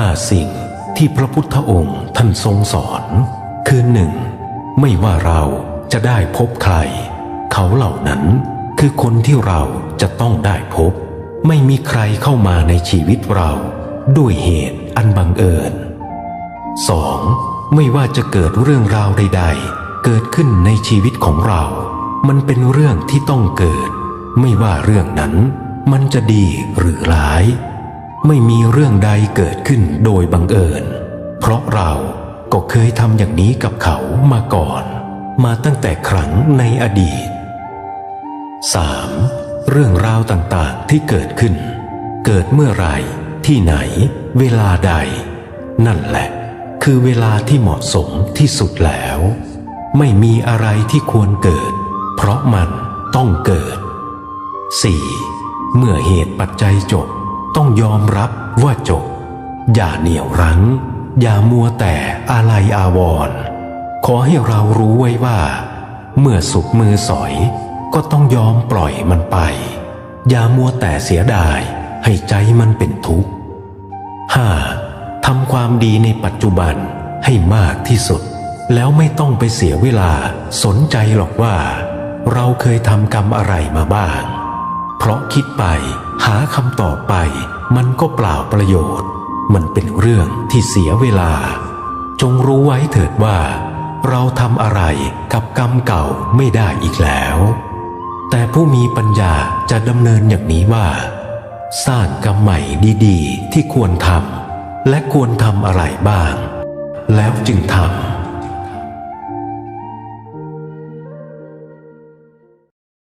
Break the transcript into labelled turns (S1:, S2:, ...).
S1: ห้าสิ่งที่พระพุทธองค์ท่านทรงสอน คือหนึ่งไม่ว่าเราจะได้พบใคร เขาเหล่านั้นคือคนที่เราจะต้องได้พบ ไม่มีใครเข้ามาในชีวิตเรา ด้วยเหตุอันบังเอิญ 2. ไม่ว่าจะเกิดเรื่องราวใด ๆ เกิดขึ้นในชีวิตของเรา มันเป็นเรื่องที่ต้องเกิด ไม่ว่าเรื่องนั้น มันจะดีหรือร้าย ไม่มีเรื่องใดเกิดขึ้นโดยบังเอิญ เพราะเราก็เคยทำอย่างนี้กับเขามาก่อน มาตั้งแต่ครั้งในอดีต 3. เรื่องราวต่างๆที่เกิดขึ้น เกิดเมื่อไรที่ไหน เวลาใด นั่นแหละ คือเวลาที่เหมาะสมที่สุดแล้ว ไม่มีอะไรที่ควรเกิด เพราะมันต้องเกิด 4. เมื่อเหตุปัจจัยจบ ต้องยอมรับว่าจบ อย่าเหนียวรั้ง อย่ามัวแต่อะไรอาวรณ์ขอให้เรารู้ไว้ว่า เมื่อสุกมือสอยก็ต้องยอมปล่อยมันไป อย่ามัวแต่เสียดายให้ใจมันเป็นทุกข์ 5. ทำความดีในปัจจุบันให้มากที่สุด แล้วไม่ต้องไปเสียเวลาสนใจหรอกว่า เราเคยทำกรรมอะไรมาบ้าง เพราะคิดไปหาคำตอบไป มันก็เปล่าประโยชน์ มันเป็นเรื่องที่เสียเวลา จงรู้ไว้เถิดว่า เราทำอะไรกับกรรมเก่าไม่ได้อีกแล้ว แต่ผู้มีปัญญาจะดำเนินอย่างนี้ว่า สร้างกรรมใหม่ดีๆ ที่ควรทำและควรทำอะไรบ้าง แล้วจึงทำ